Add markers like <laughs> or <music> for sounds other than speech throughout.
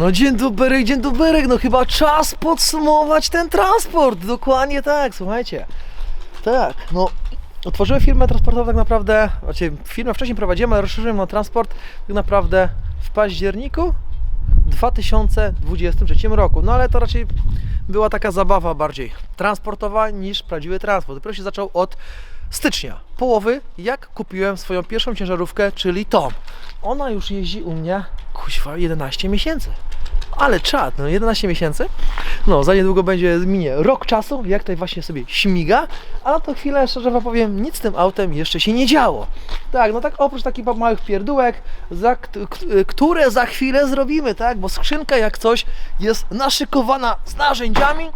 No dzień dobry, dzień dobry, no chyba czas podsumować ten transport, dokładnie tak, słuchajcie. Tak, no otworzyłem firmę transportową tak naprawdę, znaczy firmę wcześniej prowadziłem, ale rozszerzyłem na transport tak naprawdę w październiku 2023 roku. No ale to raczej była taka zabawa bardziej transportowa niż prawdziwy transport. Dopiero się zaczął od stycznia, połowy, jak kupiłem swoją pierwszą ciężarówkę, czyli Tom. Ona już jeździ u mnie, kuźwa, 11 miesięcy. Ale czad, no 11 miesięcy. No, za niedługo będzie minie rok czasu, jak tutaj właśnie sobie śmiga, a na tą chwilę, szczerze wam powiem, nic z tym autem jeszcze się nie działo. Tak, no tak oprócz takich małych pierdółek, za, które za chwilę zrobimy, tak, bo skrzynka jak coś jest naszykowana z narzędziami.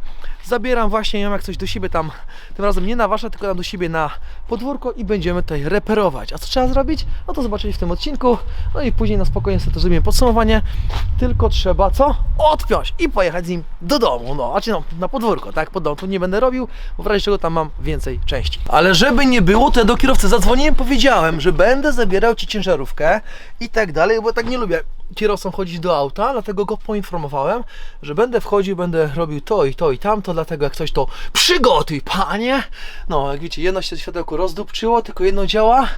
Zabieram właśnie ją jak coś do siebie tam, tym razem nie na wasze, tylko tam do siebie na podwórko i będziemy tutaj reperować. A co trzeba zrobić? No to zobaczycie w tym odcinku. No i później na spokojnie sobie to zrobimy podsumowanie. Tylko trzeba co? Odpiąć i pojechać z nim do domu. No, znaczy no, na podwórko, tak? Pod dom tu nie będę robił, bo w razie czego tam mam więcej części. Ale żeby nie było, to ja do kierowcy zadzwoniłem, powiedziałem, że będę zabierał Ci ciężarówkę i tak dalej, bo tak nie lubię kierowcom chodzić do auta, dlatego go poinformowałem, że będę wchodził, będę robił to i to i tamto, dlatego jak coś to przygotuj, panie. No, jak widzicie, jedno się światełko rozdupczyło, tylko jedno działa.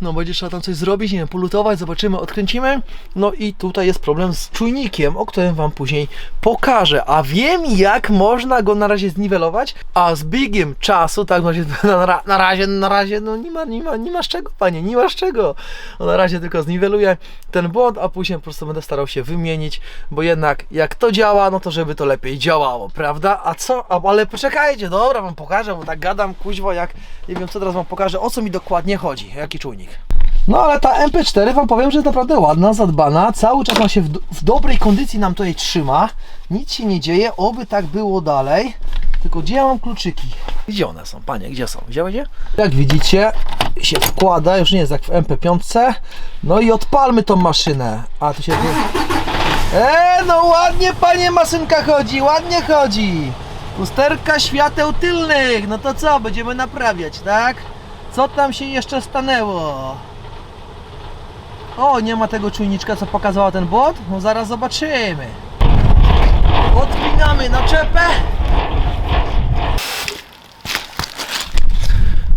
No, będzie trzeba tam coś zrobić, nie wiem, polutować, zobaczymy, odkręcimy. No i tutaj jest problem z czujnikiem, o którym Wam później pokażę. A wiem, jak można go na razie zniwelować, a z biegiem czasu, tak, no, <laughs> na, na razie, na razie, no nie ma, nie ma, nie ma z czego, panie, nie ma z czego. No, na razie tylko zniweluję ten błąd, a później po prostu będę starał się wymienić, bo jednak jak to działa, no to żeby to lepiej działało, prawda? A co? A, ale poczekajcie, dobra, Wam pokażę, bo tak gadam, kuźwo, jak nie wiem co teraz Wam pokażę, o co mi dokładnie chodzi, jaki czujnik. No ale ta MP4 Wam powiem, że jest naprawdę ładna, zadbana, cały czas ma się w, w dobrej kondycji nam tutaj trzyma, nic się nie dzieje, oby tak było dalej, tylko gdzie ja mam kluczyki? Gdzie one są, panie, gdzie są, widziałeś je? Jak widzicie, się wkłada, już nie jest jak w MP5, no i odpalmy tą maszynę, a tu się... Eee, no ładnie panie maszynka chodzi, ładnie chodzi. Usterka świateł tylnych, no to co, będziemy naprawiać, tak? Co tam się jeszcze stanęło? O, nie ma tego czujniczka, co pokazała ten błąd? No zaraz zobaczymy. Odpinamy naczepę.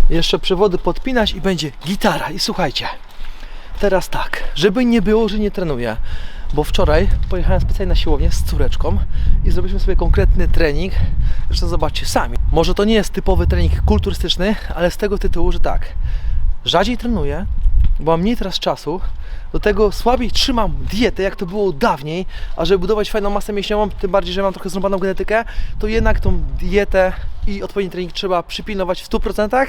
Jeszcze przewody podpinać i będzie gitara. I słuchajcie, teraz tak, żeby nie było, że nie trenuję, bo wczoraj pojechałem specjalnie na siłownię z córeczką i zrobiliśmy sobie konkretny trening. Zresztą zobaczcie sami. Może to nie jest typowy trening kulturystyczny, ale z tego tytułu, że tak, rzadziej trenuję, bo mam mniej teraz czasu, do tego słabiej trzymam dietę, jak to było dawniej, a żeby budować fajną masę mięśniową, tym bardziej, że mam trochę zrąbaną genetykę, to jednak tą dietę i odpowiedni trening trzeba przypilnować w 100%,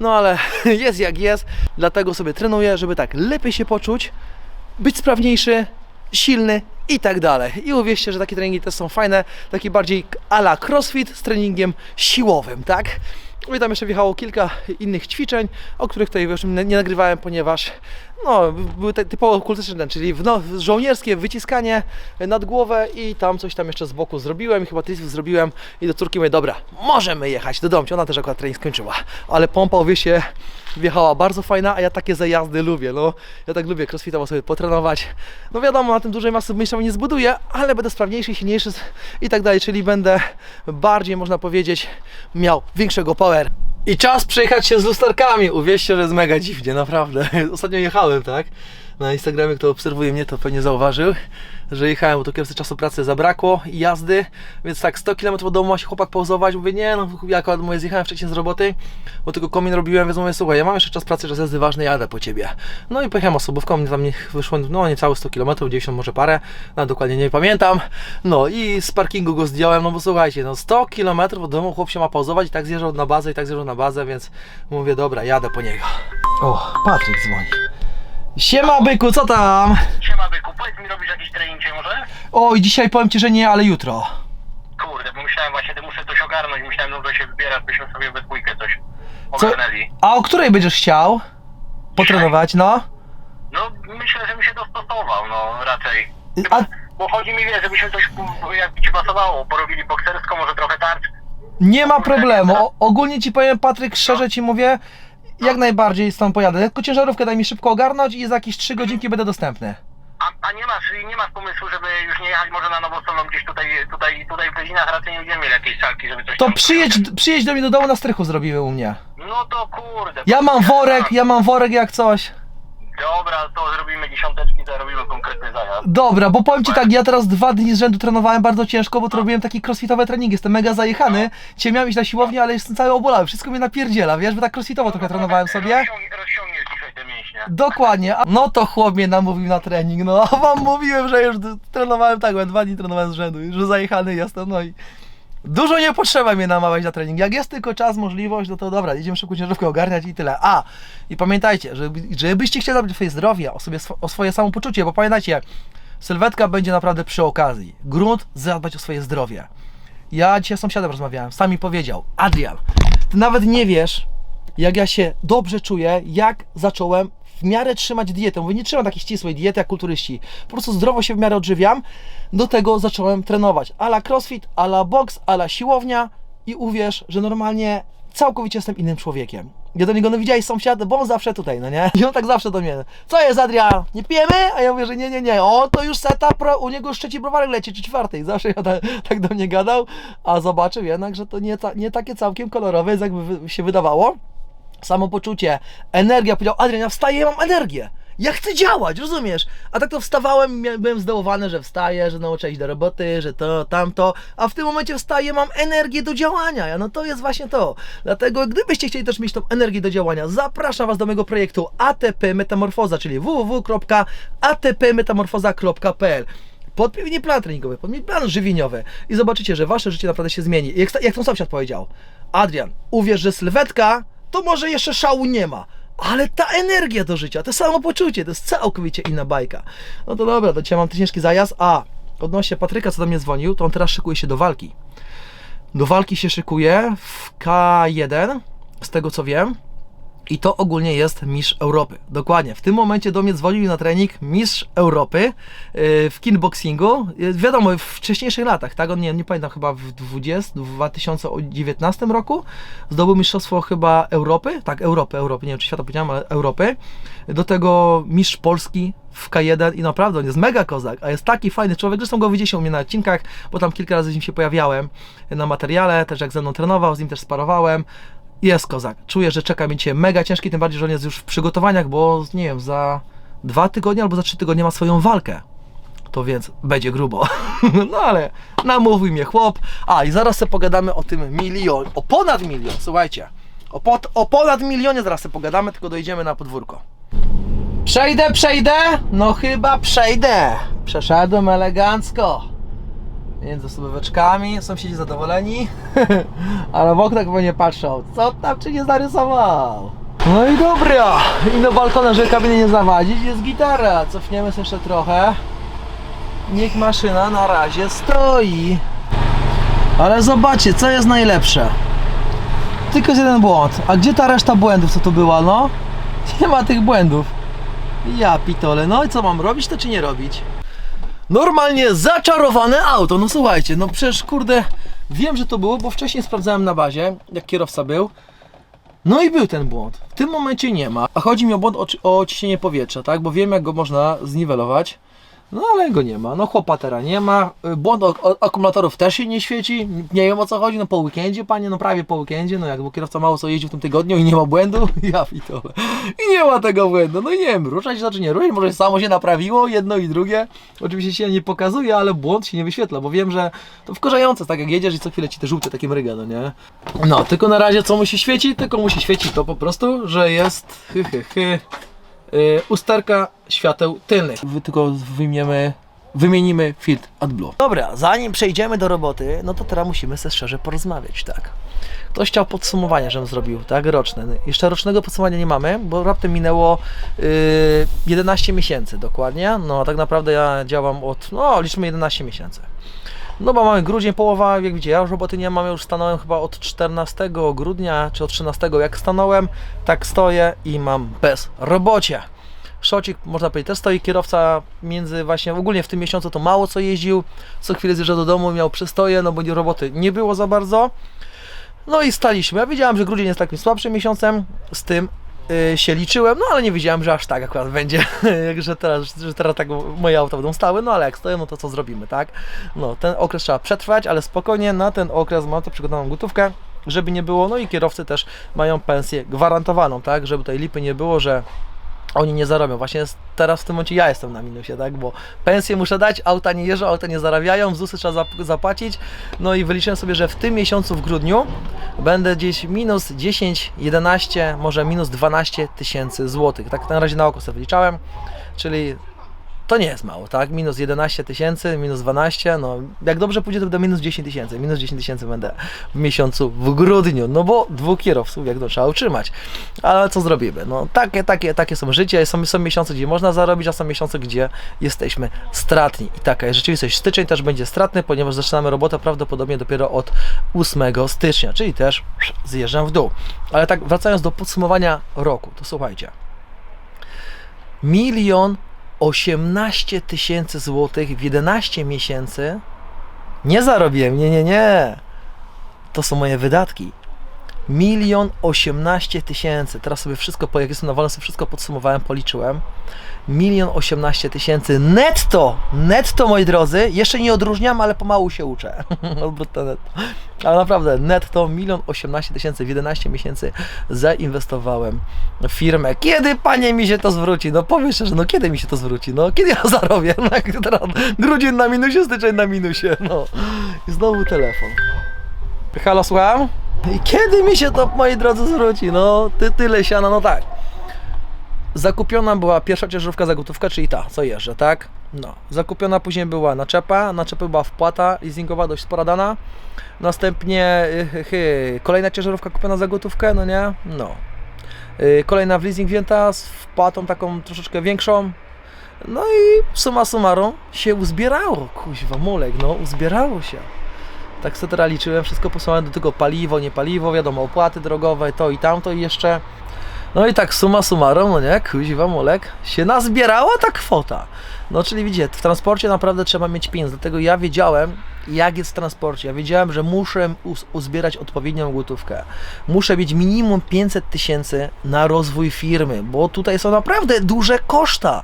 no ale <laughs> jest jak jest, dlatego sobie trenuję, żeby tak lepiej się poczuć, być sprawniejszy, silny i tak dalej. I uwierzcie, że takie treningi też są fajne, takie bardziej ala crossfit z treningiem siłowym, tak? No i tam jeszcze wjechało kilka innych ćwiczeń, o których tutaj już nie nagrywałem, ponieważ no, były te typowo kultystyczne, czyli w, no, żołnierskie wyciskanie nad głowę i tam coś tam jeszcze z boku zrobiłem, chyba triceps zrobiłem i do córki mówię, dobra, możemy jechać do domu. Ona też akurat trening skończyła, ale pompa, uwierzcie, wjechała bardzo fajna, a ja takie zajazdy lubię, no. Ja tak lubię crossfitowo sobie potrenować. No wiadomo, na tym dużej masy mięśniowej nie zbuduję, ale będę sprawniejszy, silniejszy i tak dalej, czyli będę bardziej, można powiedzieć, miał większego power. I czas przejechać się z lusterkami. Uwierzcie, że jest mega dziwnie, naprawdę. <laughs> Ostatnio jechałem, tak? Na Instagramie, kto obserwuje mnie, to pewnie zauważył, że jechałem, bo to kierowcy czasu pracy zabrakło i jazdy, więc tak 100 km od domu ma się chłopak pauzować. Mówię, nie, no ja akurat mówię, zjechałem wcześniej z roboty, bo tylko komin robiłem, więc mówię, słuchaj, ja mam jeszcze czas pracy, czas jazdy ważny, jadę po ciebie. No i pojechałem osobówką, mnie tam wyszło, no niecałe 100 km, 90 może parę, no dokładnie nie pamiętam. No i z parkingu go zdjąłem, no bo słuchajcie, no 100 km od domu chłop się ma pauzować i tak zjeżdżał na bazę, i tak zjeżdżał na bazę, więc mówię, dobra, jadę po niego. O, Patryk dzwoni. Siema byku, co tam? Siema byku, powiedz mi, robisz jakiś trening dzisiaj może? Oj, dzisiaj powiem Ci, że nie, ale jutro. Kurde, bo myślałem właśnie, że muszę coś ogarnąć, myślałem, no, że się wybierasz, byśmy sobie we dwójkę coś Co? ogarnęli. A o której będziesz chciał? Potrenować, no? No, myślę, że mi się dostosował, no, raczej. A Bo chodzi mi, wiesz, żebyśmy coś, jakby ci pasowało, porobili boksersko, może trochę tarcz. nie ma problemu. O, ogólnie Ci powiem, Patryk, szczerze Ci mówię, jak najbardziej z tą pojadę. Tylko ciężarówkę daj mi szybko ogarnąć i za jakieś 3 godzinki będę dostępny. A A, nie masz nie masz pomysłu, żeby już nie jechać może na Nowosolą gdzieś tutaj, tutaj, tutaj w Brzezinach raczej nie będziemy mieli jakiejś salki, żeby coś To tam... przyjedź, przyjedź do mnie do domu na strychu zrobimy u mnie. No to kurde. Ja mam worek, ja mam worek jak coś. Dobra, to zrobimy dziesiąteczki, to robimy konkretny zajazd. Dobra, bo powiem ci tak, ja teraz dwa dni z rzędu trenowałem bardzo ciężko, bo to robiłem taki crossfitowe treningi, jestem mega zajechany. Dzisiaj miałem iść na siłownię, ale jestem cały obolały, wszystko mnie napierdziela, wiesz, bo tak crossfitowo trochę trenowałem sobie. Rozciągniesz dzisiaj te mięśnie. Dokładnie, a- no to chłop mnie namówił na trening, no a <laughs> wam mówiłem, że już d- trenowałem tak, bo dwa dni trenowałem z rzędu, że zajechany jestem, no i dużo nie potrzeba mnie namawiać na trening, jak jest tylko czas, możliwość, no to dobra, idziemy szybko ciężarówkę ogarniać i tyle. A, i pamiętajcie, żeby, żebyście chcieli zadbać o swoje zdrowie, o, sobie, o swoje samopoczucie, bo pamiętajcie, sylwetka będzie naprawdę przy okazji, grunt zadbać o swoje zdrowie. Ja dzisiaj z sąsiadem rozmawiałem, sam mi powiedział, Adrian, ty nawet nie wiesz, jak ja się dobrze czuję, jak zacząłem w miarę trzymać dietę. Mówię, nie trzymam takiej ścisłej diety jak kulturyści. Po prostu zdrowo się w miarę odżywiam. Do tego zacząłem trenować. Ala crossfit, ala box, ala siłownia i uwierz, że normalnie całkowicie jestem innym człowiekiem. Ja do niego, no widziałeś sąsiada, bo on zawsze tutaj, no nie? I on tak zawsze do mnie, co jest Adrian, nie pijemy? A ja mówię, że nie, nie, nie, o to już seta, pro, u niego już trzeci browarek leci, czy czwarty. I zawsze ja tak, tak do mnie gadał, a zobaczył jednak, że to nie, ta, nie takie całkiem kolorowe, jak jakby się wydawało samopoczucie, energia. Powiedział, Adrian, ja wstaję, ja mam energię. Ja chcę działać, rozumiesz? A tak to wstawałem byłem zdołowany, że wstaję, że nauczę iść do roboty, że to, tamto, a w tym momencie wstaję, mam energię do działania. Ja, no to jest właśnie to. Dlatego, gdybyście chcieli też mieć tą energię do działania, zapraszam Was do mojego projektu ATP Metamorfoza, czyli www.atpmetamorfoza.pl Podpięcie plan treningowy, podpięcie plan żywieniowy i zobaczycie, że Wasze życie naprawdę się zmieni. Jak, jak ten sąsiad powiedział, Adrian, uwierz, że sylwetka to może jeszcze szału nie ma, ale ta energia do życia, to samopoczucie, to jest całkowicie inna bajka. No to dobra, to dzisiaj mam ciężki zajazd, a odnośnie Patryka, co do mnie dzwonił, to on teraz szykuje się do walki. Do walki się szykuje w K1, z tego co wiem. I to ogólnie jest mistrz Europy. Dokładnie. W tym momencie do mnie dzwonił na trening mistrz Europy yy, w kickboxingu. Yy, Wiadomo, w wcześniejszych latach, tak? On nie, nie pamiętam, chyba w 20, w 2019 roku zdobył mistrzostwo chyba Europy. Tak, Europy, Europy. Nie wiem, czy świata powiedziałem, ale Europy. Do tego mistrz Polski w K1 i naprawdę on jest mega kozak, a jest taki fajny człowiek. Zresztą go widzieliście u mnie na odcinkach, bo tam kilka razy z nim się pojawiałem na materiale, też jak ze mną trenował, z nim też sparowałem. Jest kozak. Czuję, że czeka mi dzisiaj mega ciężki, tym bardziej, że on jest już w przygotowaniach, bo nie wiem, za dwa tygodnie albo za trzy tygodnie ma swoją walkę. To więc będzie grubo. <laughs> No ale namówił mnie chłop. A i zaraz sobie pogadamy o tym milion, o ponad milion, słuchajcie. O, pod, o ponad milionie zaraz sobie pogadamy, tylko dojedziemy na podwórko. Przejdę, przejdę? No chyba przejdę. Przeszedłem elegancko. Między słupeczkami, sąsiedzi zadowoleni, <laughs> ale w oknach pewnie patrzą, co tam czy nie zarysował. No i dobra, i do balkona, żeby kabiny nie zawadzić, jest gitara. Cofniemy się jeszcze trochę. Niech maszyna na razie stoi. Ale zobaczcie, co jest najlepsze. Tylko jest jeden błąd. A gdzie ta reszta błędów, co tu była, no? <laughs> Nie ma tych błędów. Ja pitole, no i co mam robić to czy nie robić? Normalnie zaczarowane auto, no słuchajcie, no przecież kurde, wiem, że to było, bo wcześniej sprawdzałem na bazie, jak kierowca był. No i był ten błąd. W tym momencie nie ma. A chodzi mi o błąd o, o ciśnienie powietrza, tak? Bo wiem, jak go można zniwelować. No ale go nie ma. No chłopatera nie ma. Y, Błąd akumulatorów też się nie świeci. Nie wiem o co chodzi. No po weekendzie, panie, no prawie po weekendzie. No jak kierowca mało co jeździł w tym tygodniu i nie ma błędu. <laughs> Ja pitole. I nie ma tego błędu. No i nie wiem, ruszać się czy nie ruszać. Może samo się naprawiło, jedno i drugie. Oczywiście się nie pokazuje, ale błąd się nie wyświetla, bo wiem, że to wkurzające, tak jak jedziesz i co chwilę ci te żółte takie mryga, no nie? No, tylko na razie co musi świecić? Tylko musi świecić to po prostu, że jest hy, hy, hy, usterka świateł tylnych. Wy tylko wyjmiemy, wymienimy filtr AdBlue. Dobra, zanim przejdziemy do roboty, no to teraz musimy sobie szczerze porozmawiać, tak? Ktoś chciał podsumowanie, żebym zrobił, tak? Roczne. Jeszcze rocznego podsumowania nie mamy, bo raptem minęło y, 11 miesięcy dokładnie. No, a tak naprawdę ja działam od, no, liczmy 11 miesięcy. No bo mamy grudzień, połowa, jak widzicie, ja już roboty nie mam, ja już stanąłem chyba od 14 grudnia, czy od 13 jak stanąłem, tak stoję i mam bezrobocie. Szocik, można powiedzieć, też stoi kierowca między właśnie, ogólnie w tym miesiącu to mało co jeździł, co chwilę zjeżdżał do domu, miał przystoje, no bo roboty nie było za bardzo. No i staliśmy. Ja wiedziałem, że grudzień jest takim słabszym miesiącem, z tym się liczyłem, no ale nie wiedziałem, że aż tak akurat będzie, <laughs> że teraz, że teraz tak moje auta będą stały, no ale jak stoją, no to co zrobimy, tak? No, ten okres trzeba przetrwać, ale spokojnie na ten okres mam to przygotowaną gotówkę, żeby nie było, no i kierowcy też mają pensję gwarantowaną, tak? Żeby tutaj lipy nie było, że oni nie zarobią. Właśnie teraz w tym momencie ja jestem na minusie, tak? Bo pensję muszę dać, auta nie jeżdżą, auta nie zarabiają, ZUSy trzeba zap- zapłacić. No i wyliczyłem sobie, że w tym miesiącu, w grudniu, będę gdzieś minus 10, 11, może minus 12 tysięcy złotych. Tak na razie na oko sobie wyliczałem, czyli to nie jest mało, tak? Minus 11 tysięcy, minus 12, no jak dobrze pójdzie, to będę minus 10 tysięcy. Minus 10 tysięcy będę w miesiącu w grudniu, no bo dwóch kierowców, jak to trzeba utrzymać. Ale co zrobimy? No takie, takie, takie są życie. Są, są miesiące, gdzie można zarobić, a są miesiące, gdzie jesteśmy stratni. I taka jest rzeczywistość. Styczeń też będzie stratny, ponieważ zaczynamy robotę prawdopodobnie dopiero od 8 stycznia, czyli też zjeżdżam w dół. Ale tak wracając do podsumowania roku, to słuchajcie. Milion 18 tysięcy złotych w 11 miesięcy nie zarobiłem, nie, nie, nie. To są moje wydatki. Milion 18 tysięcy. Teraz sobie wszystko, po jak jestem na wolnym, sobie wszystko podsumowałem, policzyłem. Milion 18 tysięcy netto, netto moi drodzy. Jeszcze nie odróżniam, ale pomału się uczę. <laughs> Netto. Ale naprawdę, netto milion 18 tysięcy w 11 miesięcy zainwestowałem w firmę. Kiedy panie mi się to zwróci? No powiesz szczerze, no kiedy mi się to zwróci? No kiedy ja <laughs> zarobię? No grudzień na minusie, styczeń na minusie. No i znowu telefon. Halo, słucham? I kiedy mi się to, moi drodzy, zwróci? No, ty tyle siana, no tak. Zakupiona była pierwsza ciężarówka za gotówkę, czyli ta, co jeżdżę, tak? No. Zakupiona później była naczepa, naczepy była wpłata leasingowa dość spora dana. Następnie y, hy, kolejna ciężarówka kupiona za gotówkę, no nie? No. Y, kolejna w leasing wzięta z wpłatą taką troszeczkę większą. No i suma summarum się uzbierało, kuźwa, mulek, no, uzbierało się. Tak sobie liczyłem, wszystko posłałem do tego paliwo, nie paliwo, wiadomo, opłaty drogowe, to i tamto i jeszcze. No i tak suma summarum, no nie, kuźwa molek, się nazbierała ta kwota. No czyli widzicie, w transporcie naprawdę trzeba mieć pieniądze, dlatego ja wiedziałem, jak jest w transporcie. Ja wiedziałem, że muszę uz- uzbierać odpowiednią gotówkę. Muszę mieć minimum 500 tysięcy na rozwój firmy, bo tutaj są naprawdę duże koszta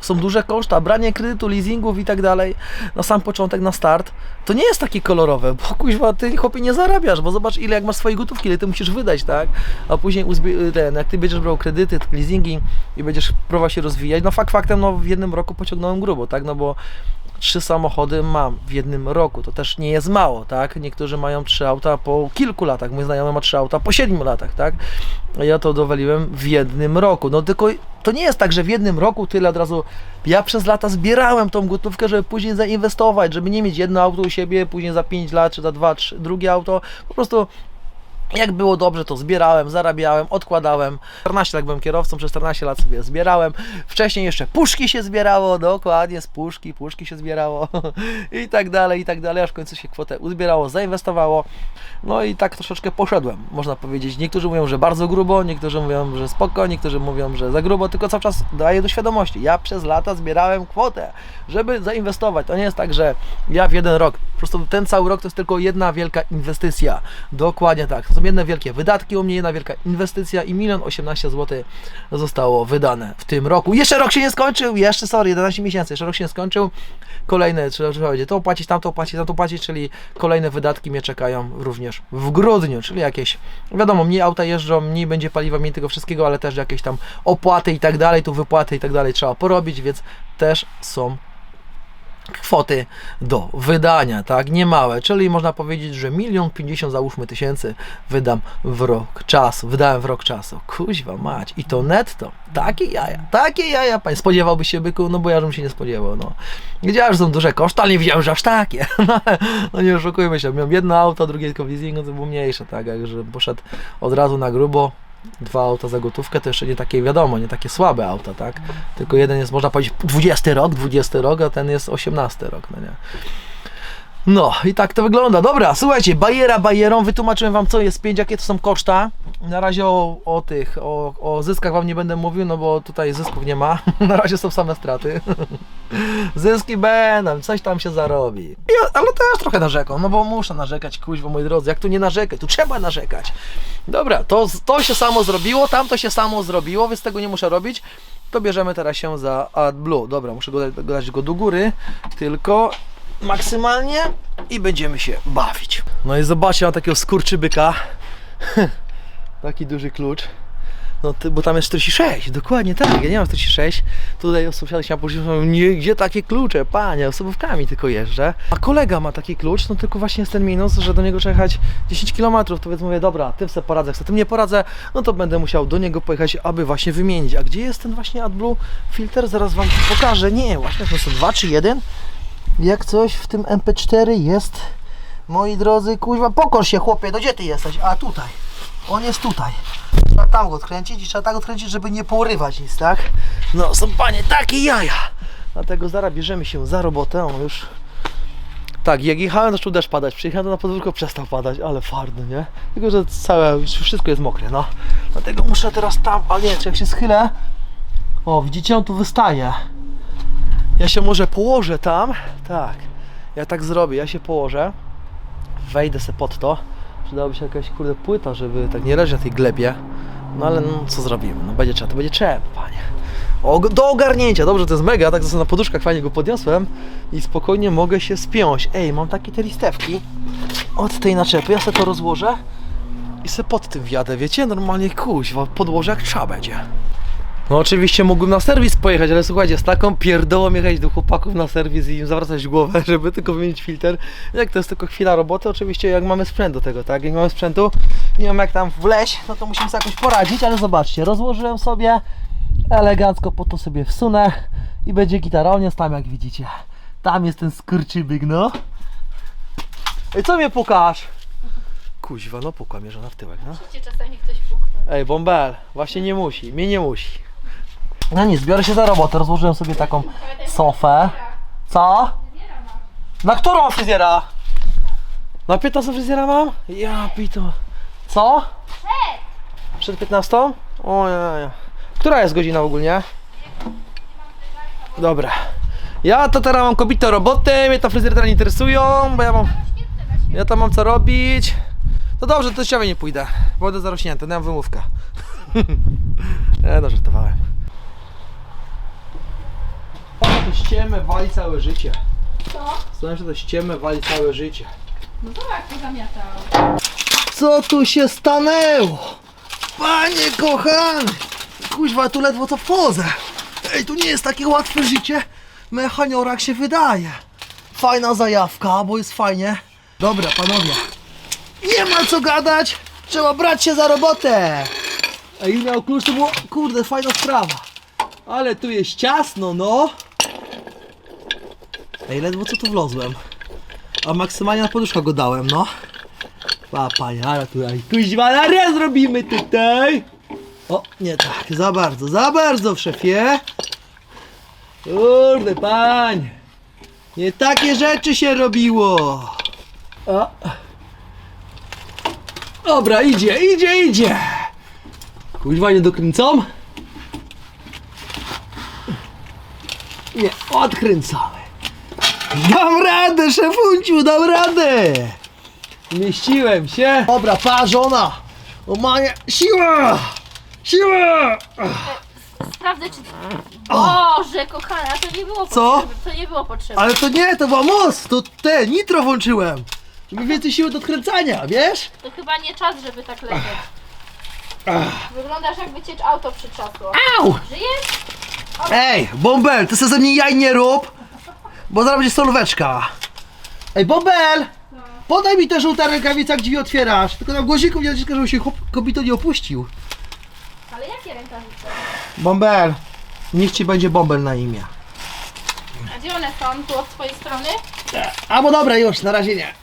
są duże koszta, branie kredytu, leasingów i tak dalej, na sam początek, na start, to nie jest takie kolorowe, bo kuźwa, ty chłopie nie zarabiasz, bo zobacz ile jak masz swojej gotówki, ile ty musisz wydać, tak, a później uzbie- ten, jak ty będziesz brał kredyty, leasingi i będziesz próbował się rozwijać, no fakt faktem, no w jednym roku pociągnąłem grubo, tak, no bo trzy samochody mam w jednym roku, to też nie jest mało, tak? Niektórzy mają trzy auta po kilku latach, mój znajomy ma trzy auta po siedmiu latach, tak? Ja to dowaliłem w jednym roku. No tylko to nie jest tak, że w jednym roku tyle od razu. Ja przez lata zbierałem tą gotówkę, żeby później zainwestować, żeby nie mieć jedno auto u siebie, później za 5 lat czy za 2, 3 drugie auto. Po prostu jak było dobrze, to zbierałem, zarabiałem, odkładałem. 14 lat byłem kierowcą, przez 14 lat sobie zbierałem. Wcześniej jeszcze puszki się zbierało, dokładnie, z puszki, puszki się zbierało <laughs> i tak dalej, i tak dalej, aż w końcu się kwotę uzbierało, zainwestowało. No i tak troszeczkę poszedłem, można powiedzieć. Niektórzy mówią, że bardzo grubo, niektórzy mówią, że spoko, niektórzy mówią, że za grubo, tylko cały czas daję do świadomości. Ja przez lata zbierałem kwotę, żeby zainwestować. To nie jest tak, że ja w jeden rok, po prostu ten cały rok to jest tylko jedna wielka inwestycja. Dokładnie tak. Jedne wielkie wydatki u mnie, jedna wielka inwestycja i milion 18 zł zostało wydane w tym roku. Jeszcze rok się nie skończył, jeszcze sorry, 11 miesięcy, jeszcze rok się nie skończył. Kolejne, trzeba, trzeba będzie to opłacić, tamto opłacić, tamto opłacić, czyli kolejne wydatki mnie czekają również w grudniu, czyli jakieś, wiadomo, mniej auta jeżdżą, mniej będzie paliwa, mniej tego wszystkiego, ale też jakieś tam opłaty i tak dalej, tu wypłaty i tak dalej trzeba porobić, więc też są kwoty do wydania, tak, niemałe, czyli można powiedzieć, że milion pięćdziesiąt załóżmy tysięcy wydam w rok czasu, wydałem w rok czasu, kuźwa mać i to netto, takie jaja, takie jaja, panie, spodziewałbyś się byku, no bo ja bym się nie spodziewał, no, wiedziałem, że są duże koszty, ale nie wiedziałem, że aż takie, <laughs> no nie oszukujmy się, miałem jedno auto, drugie tylko w leasingu, to było mniejsze, tak, jak że poszedł od razu na grubo, dwa auta za gotówkę, to jeszcze nie takie, wiadomo, nie takie słabe auta, tak? Tylko jeden jest, można powiedzieć, 20 rok, 20 rok, a ten jest 18 rok, no nie? No i tak to wygląda. Dobra, słuchajcie, bajera bajerą, wytłumaczyłem wam co jest 5, jakie to są koszta. Na razie o, o tych, o, o zyskach wam nie będę mówił, no bo tutaj zysków nie ma. <laughs> Na razie są same straty. <laughs> Zyski będą, coś tam się zarobi. Ja, ale też trochę narzekam, no bo muszę narzekać, kuźwa moi drodzy, jak tu nie narzekać, tu trzeba narzekać. Dobra, to, to się samo zrobiło, tam to się samo zrobiło, więc tego nie muszę robić. To bierzemy teraz się za AdBlue. Dobra, muszę go dać, dać go do góry, tylko maksymalnie i będziemy się bawić. No i zobaczcie, mam takiego skurczybyka. <laughs> Taki duży klucz. No, bo tam jest 46, dokładnie tak, ja nie mam 46. Tutaj sąsiady się napowiedział, nie, gdzie takie klucze, panie, osobówkami tylko jeżdżę. A kolega ma taki klucz, no tylko właśnie jest ten minus, że do niego trzeba jechać 10 km, to więc mówię, dobra, tym sobie poradzę, jak tym nie poradzę, no to będę musiał do niego pojechać, aby właśnie wymienić. A gdzie jest ten właśnie AdBlue filter? Zaraz wam pokażę. Nie, właśnie to są dwa czy jeden. Jak coś w tym MP4 jest, moi drodzy, kuźwa, pokor się chłopie, no gdzie ty jesteś? A tutaj, on jest tutaj. Trzeba tam go odkręcić i trzeba tak odkręcić, żeby nie porywać nic, tak? No, są panie takie jaja. Dlatego zaraz bierzemy się za robotę, on już... Tak, jak jechałem, zaczął deszcz padać. Przyjechałem na podwórko, przestał padać, ale farny, nie? Tylko, że całe, wszystko jest mokre, no. Dlatego muszę teraz tam, a nie, czy jak się schylę... O, widzicie, on tu wystaje. Ja się może położę tam. Tak. Ja tak zrobię, ja się położę. Wejdę se pod to. Przydałaby się jakaś kurde płyta, żeby tak nie leżeć na tej glebie. No ale no, co zrobimy? No będzie trzeba, to będzie trzeba, panie. O, do ogarnięcia, dobrze, to jest mega, tak to na poduszkach fajnie go podniosłem i spokojnie mogę się spiąć. Ej, mam takie te listewki od tej naczepy, ja sobie to rozłożę i se pod tym wjadę, wiecie? Normalnie kuźwa, podłożę jak trzeba będzie. No oczywiście mógłbym na serwis pojechać, ale słuchajcie, z taką pierdołą jechać do chłopaków na serwis i im zawracać głowę, <laughs> żeby tylko wymienić filtr. Jak to jest tylko chwila roboty, oczywiście jak mamy sprzęt do tego, tak? Jak nie mamy sprzętu, nie wiem jak tam wleźć, no to musimy sobie jakoś poradzić, ale zobaczcie, rozłożyłem sobie, elegancko po to sobie wsunę i będzie gitara, on jest tam jak widzicie. Tam jest ten skurczybyk, no. Ej, co mnie pokaż? Kuźwa, no pukła mnie żona w tyłek, no. Czasami ktoś. Ej, Bombel, właśnie nie musi, mnie nie musi. No nic, biorę się za robotę, rozłożyłem sobie taką sofę. Co? Na którą mam fryzjera? Na 15 fryzjera mam? Ja pito. Co? Przed 15? O ja, ja. Która jest godzina ogólnie? Dobra. Ja to teraz mam kobietę roboty, mnie ta fryzjery teraz nie interesują, bo ja mam... Ja tam mam co robić. To dobrze, to ściany nie pójdę. Będę zarośnięty, mam wymówkę. <laughs> Nie no, żartowałem. To ściemę wali całe życie. Co? Znałem, że to ściemę wali całe życie. No to jak to zamiatał? Co tu się stanęło? Panie kochany! Kuźwa, tu ledwo co wchodzę. Ej, tu nie jest takie łatwe życie. Mechaniorak się wydaje. Fajna zajawka, bo jest fajnie. Dobra, panowie. Nie ma co gadać. Trzeba brać się za robotę. Ej, miał klucz, to było, kurde, fajna sprawa. Ale tu jest ciasno, no. Ej, ledwo co tu wlozłem. A maksymalnie na poduszkę go dałem, no. Pa, panie, ale tutaj kuźwa na raz zrobimy tutaj. O, nie tak, za bardzo, za bardzo w szefie. Kurde, panie. Nie takie rzeczy się robiło. O. Dobra, idzie, idzie, idzie. Kuźwa nie dokręcą? Nie, odkręcamy. Dam radę, szefunciu, dam radę. Mieściłem się. Dobra, pa, żona. O manie, siła! Siła! Sprawdzę czy... Boże, kochana, to nie było Co? potrzebne. To nie było potrzebne. Ale to nie, to była moc, to te, nitro włączyłem. Żeby więcej siły do odkręcania, wiesz? To chyba nie czas, żeby tak leżeć. Wyglądasz jakby cię auto przytrzasło. Au! Żyjesz? Ej, Bombel, ty sobie ze mnie jaj nie rób, bo zaraz będzie solóweczka. Ej, Bombel! Podaj mi te żółte rękawice, jak drzwi otwierasz. Tylko na głośniku nie naciskaj, żeby się chłop- kobito nie opuścił. Ale jakie rękawice? Bombel, niech ci będzie Bombel na imię. A gdzie one są? Tu od twojej strony? A bo dobra, już, na razie nie.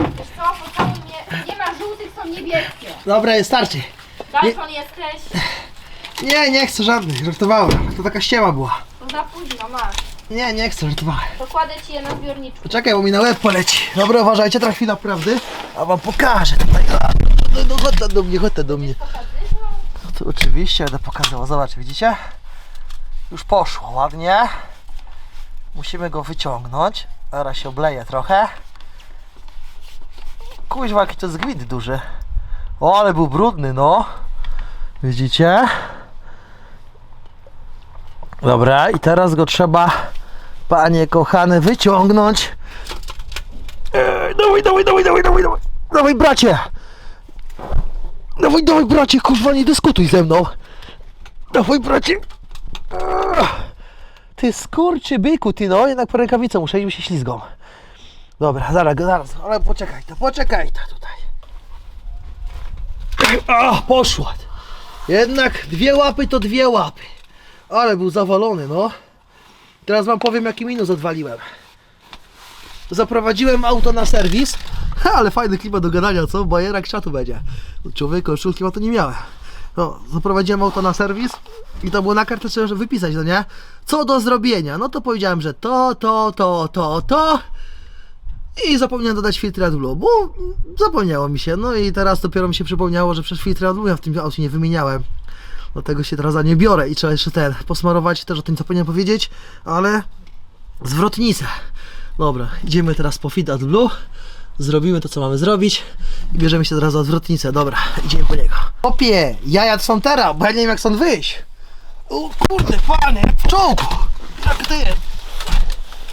Wiesz co, po całym nie, nie ma żółtych, są niebieskie. Dobra, jest, starczy. Dalton jesteś? Nie, nie chcę żadnych, żartowałem. To taka ściema była. To za późno, masz. Nie, nie chcę, dwa. Pokładę ci je na zbiorniczku. Poczekaj, bo mi na łeb poleci. Dobra, uważajcie, teraz chwila prawdy, a wam pokażę tutaj. A, no, no, chodź do mnie, chodź do mnie. No to oczywiście będę pokazał. Zobacz, widzicie? Już poszło ładnie. Musimy go wyciągnąć. Teraz się obleję trochę. Kuźwa, jaki to jest gwint duży. O, ale był brudny, no. Widzicie? Dobra, i teraz go trzeba, panie kochany, wyciągnąć. Ej, dawaj, dawaj, dawaj, dawaj, dawaj, dawaj. Dawaj, bracie. Dawaj, dawaj, bracie, kurwa, nie dyskutuj ze mną. Dawaj, bracie. Ach. Ty skurczy byku, ty no, jednak po rękawicę muszę iść się ślizgą. Dobra, zaraz, zaraz, ale poczekaj to, poczekaj to tutaj. A, poszło. Jednak dwie łapy to dwie łapy. Ale był zawalony, no. Teraz wam powiem, jaki minus odwaliłem. Zaprowadziłem auto na serwis. Ha, <laughs> ale fajny klimat do gadania, co? Bajerak czatu będzie. Człowieku, już klimatu nie miałem. No, zaprowadziłem auto na serwis i to było na kartę trzeba wypisać, no nie? Co do zrobienia? No to powiedziałem, że to, to, to, to, to. I zapomniałem dodać filtry AdBlue, bo zapomniało mi się. No i teraz dopiero mi się przypomniało, że przez filtry AdBlue ja w tym aucie nie wymieniałem. Dlatego się teraz za nie biorę i trzeba jeszcze ten posmarować, też o tym co powinienem powiedzieć, ale zwrotnicę. Dobra, idziemy teraz po Fit AdBlue, zrobimy to co mamy zrobić i bierzemy się teraz za zwrotnicę. Dobra, idziemy po niego. Opie, jaja to są teraz, bo ja nie wiem jak stąd wyjść. O kurde, panie, w czołgu. Jak ty,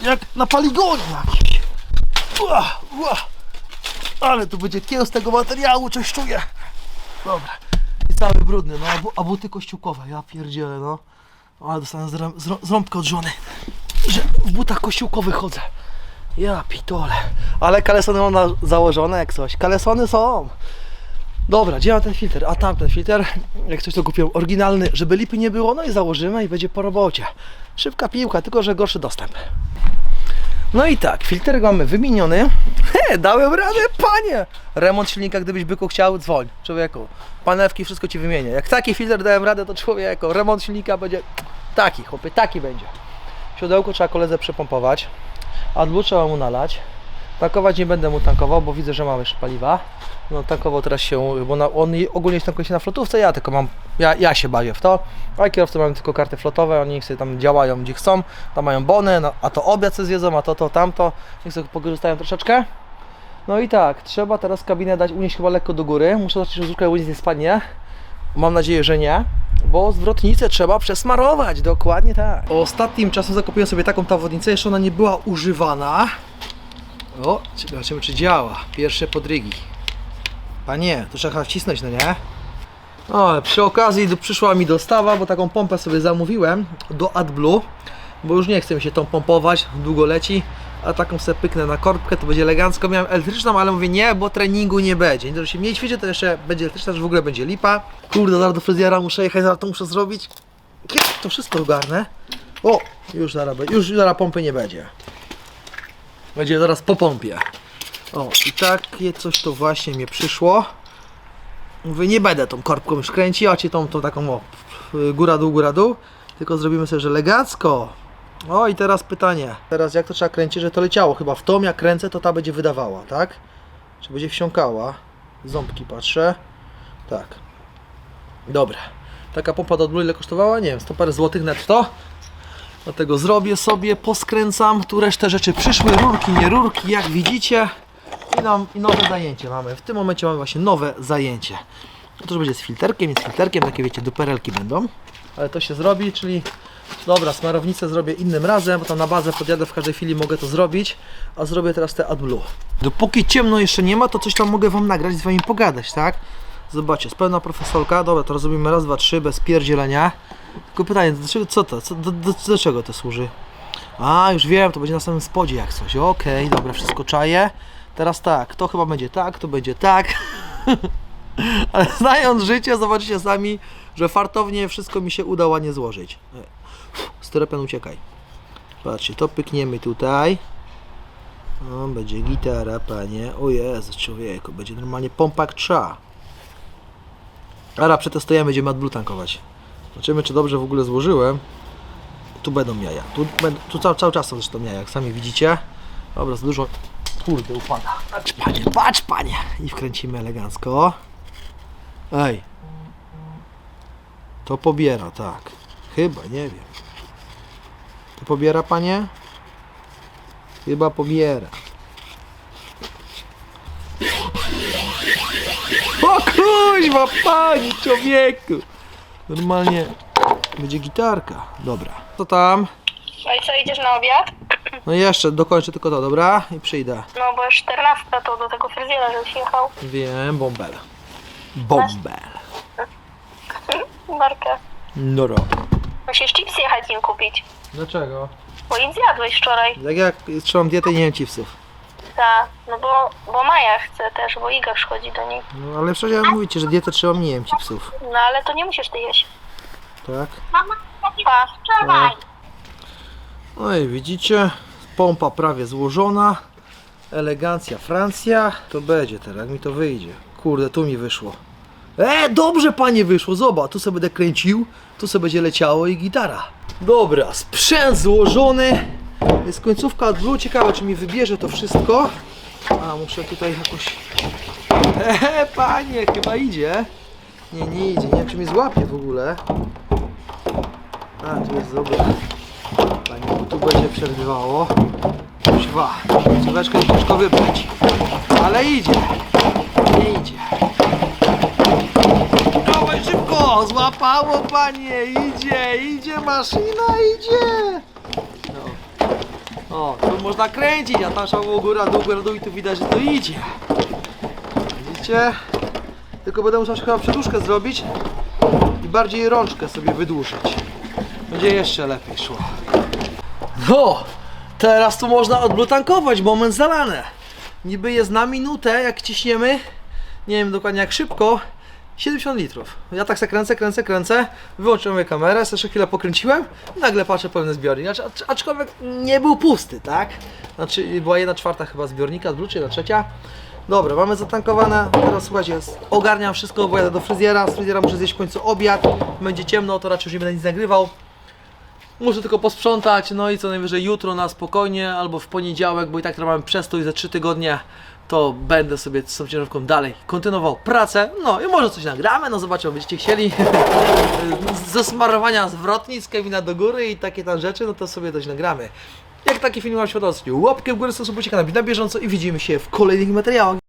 jak na poligonie jakimś. Ua, ua. Ale tu będzie kieł z tego materiału, coś czuję. Dobra. I cały brudny, no a, bu- a buty kościółkowe, ja pierdzielę, no. Ale dostanę zrą- zrą- zrąbkę od żony, że w butach kościółkowych chodzę. Ja pitole. Ale kalesony mam założone jak coś. Kalesony są. Dobra, gdzie mam ten filtr? A tam ten filtr, jak coś to kupiłem oryginalny, żeby lipy nie było, no i założymy i będzie po robocie. Szybka piłka, tylko że gorszy dostęp. No i tak, filtr mamy wymieniony. He, dałem radę, panie! Remont silnika, gdybyś byku chciał, dzwoń, człowieku. Panewki, wszystko ci wymienię. Jak taki filtr dałem radę, to człowieku, remont silnika będzie taki, chłopie, taki będzie. Siodełko trzeba koledze przepompować, AdBlue trzeba mu nalać. Tankować nie będę mu tankował, bo widzę, że mamy jeszcze paliwa. No tankował teraz się, bo na, on ogólnie tankuje się na flotówce, ja tylko mam, ja, ja się bawię w to, a kierowcy mają tylko karty flotowe, oni sobie tam działają gdzie chcą, tam mają bony, no, a to obiad sobie zjedzą, a to, to, tamto, niech sobie pokorzystają troszeczkę. No i tak, trzeba teraz kabinę dać, unieść chyba lekko do góry, muszę zobaczyć, czy z nic nie spadnie. Mam nadzieję, że nie, bo zwrotnicę trzeba przesmarować, dokładnie tak. Ostatnim czasem zakupiłem sobie taką tawodnicę, jeszcze ona nie była używana. O, zobaczymy czy działa. Pierwsze podrygi. Panie, to trzeba wcisnąć, no nie? O, ale przy okazji przyszła mi dostawa, bo taką pompę sobie zamówiłem do AdBlue, bo już nie chcę mi się tą pompować, długo leci, a taką sobie pyknę na korbkę, to będzie elegancko. Miałem elektryczną, ale mówię nie, bo treningu nie będzie. Nie że się mniej ćwiczy, to jeszcze będzie elektryczna, że w ogóle będzie lipa. Kurde, zaraz do fryzjera muszę jechać, zaraz to muszę zrobić. Kiedy to wszystko ogarnę? O, już zaraz, już zaraz pompy nie będzie. Będzie zaraz po pompie. O, i takie coś to właśnie mnie przyszło. Mówię, nie będę tą korbką już kręcił, a ci tą, tą taką o, góra dół, góra dół, tylko zrobimy sobie, że legacko. O i teraz pytanie, teraz jak to trzeba kręcić, że to leciało? Chyba w tą jak kręcę, to ta będzie wydawała, tak? Czy będzie wsiąkała? Ząbki patrzę. Tak. Dobra. Taka pompa do odblu ile kosztowała? Nie wiem, 100 parę złotych netto. Dlatego zrobię sobie, poskręcam, tu resztę rzeczy przyszły, rurki, nie rurki, jak widzicie. I, nam, I nowe zajęcie mamy. W tym momencie mamy właśnie nowe zajęcie. To też będzie z filterkiem, z filterkiem, takie wiecie, duperelki będą. Ale to się zrobi, czyli dobra, smarownicę zrobię innym razem, bo tam na bazę podjadę w każdej chwili, mogę to zrobić. A zrobię teraz te AdBlue. Dopóki ciemno jeszcze nie ma, to coś tam mogę Wam nagrać, z Wami pogadać, tak? Zobaczcie, z pełna profesorka, dobra, to zrobimy raz, dwa, trzy, bez pierdzielenia. Tylko pytanie, do czego, co to, co, do, do, do czego to służy? A, już wiem, to będzie na samym spodzie jak coś. Okej, dobra, wszystko czaję. Teraz tak, to chyba będzie tak, to będzie tak. <laughs> Ale znając życie, zobaczycie sami, że fartownie wszystko mi się uda ładnie złożyć. Styropian uciekaj. Patrzcie, to pykniemy tutaj. O, będzie gitara, panie. O Jezu, człowieku, będzie normalnie pompa jak trzeba. Ara, przetestujemy, będziemy AdBlue tankować. Zobaczymy, czy dobrze w ogóle złożyłem. tu będą jaja. Tu, tu cały, cały czas są zresztą jaja, jak sami widzicie. Dobra, za dużo. Kurde, upada. Patrz panie, patrz panie. I wkręcimy elegancko. Ej. To pobiera, tak. Chyba, nie wiem. To pobiera panie? Chyba pobiera. O kuźwa, panie, człowieku! Normalnie będzie gitarka. Dobra. Co tam? No co, idziesz na obiad? No jeszcze, dokończę tylko to, dobra? I przyjdę. No bo już 14 to do tego fryzjera, żebyś jechał. Wiem, bąbel. Bąbel. <laughs> Markę. No ro. Musisz chipsy jechać im kupić. Dlaczego? Bo im zjadłeś wczoraj. Jak ja trzymam dietę, nie jem chipsów. Tak, no bo, bo Maja chce też, bo Iga przychodzi do niej. No ale przecież ja mówicie, że dietę trzymam, nie jem chipsów. No ale to nie musisz ty jeść. Tak? Pa. Tak. No i widzicie, pompa prawie złożona. Elegancja Francja. To będzie teraz, jak mi to wyjdzie. Kurde, tu mi wyszło. E, dobrze panie wyszło, zobacz, tu sobie będę kręcił, tu sobie będzie leciało i gitara. Dobra, sprzęt złożony. Jest końcówka, było ciekawe czy mi wybierze to wszystko. A, muszę tutaj jakoś... Ehe, panie, chyba idzie. Nie, nie idzie, nie wiem czy mnie złapie w ogóle. A, tu jest dobra. Tu będzie przerwywało. Dwa. Cóweczkę ciężko wybrać. Ale idzie. Nie idzie. Dawaj szybko! Złapało panie! Idzie, idzie maszyna, idzie! No. O, tu można kręcić, a tam trzeba góra, dół, góra, dół i tu widać, że to idzie. Widzicie? Tylko będę musiał chyba przedłużkę zrobić i bardziej rączkę sobie wydłużyć. Będzie jeszcze lepiej szło. No, teraz tu można odblutankować, moment zalane. Niby jest na minutę, jak ciśniemy, nie wiem dokładnie jak szybko, 70 litrów. Ja tak se kręcę, kręcę, kręcę, wyłączyłem moją kamerę, jeszcze chwilę pokręciłem, nagle patrzę pełny zbiornik, acz- aczkolwiek nie był pusty, tak? Znaczy była jedna czwarta chyba zbiornika, zwróćcie jedna trzecia. Dobra, mamy zatankowane, teraz słuchajcie, ogarniam wszystko, bo jadę do fryzjera, z fryzjera muszę zjeść w końcu obiad, będzie ciemno, to raczej już nie będę nic nagrywał. Muszę tylko posprzątać, no i co najwyżej jutro na spokojnie, albo w poniedziałek, bo i tak mamy przestój za 3 tygodnie, to będę sobie z tą ciężarówką dalej kontynuował pracę. No i może coś nagramy, no zobaczymy, będziecie chcieli <laughs> zasmarowania zwrotnic, Kevina do góry i takie tam rzeczy, no to sobie coś nagramy. Jak taki film Wam się podobał, łapkę w górę, subskrypujcie kanał na bieżąco i widzimy się w kolejnych materiałach.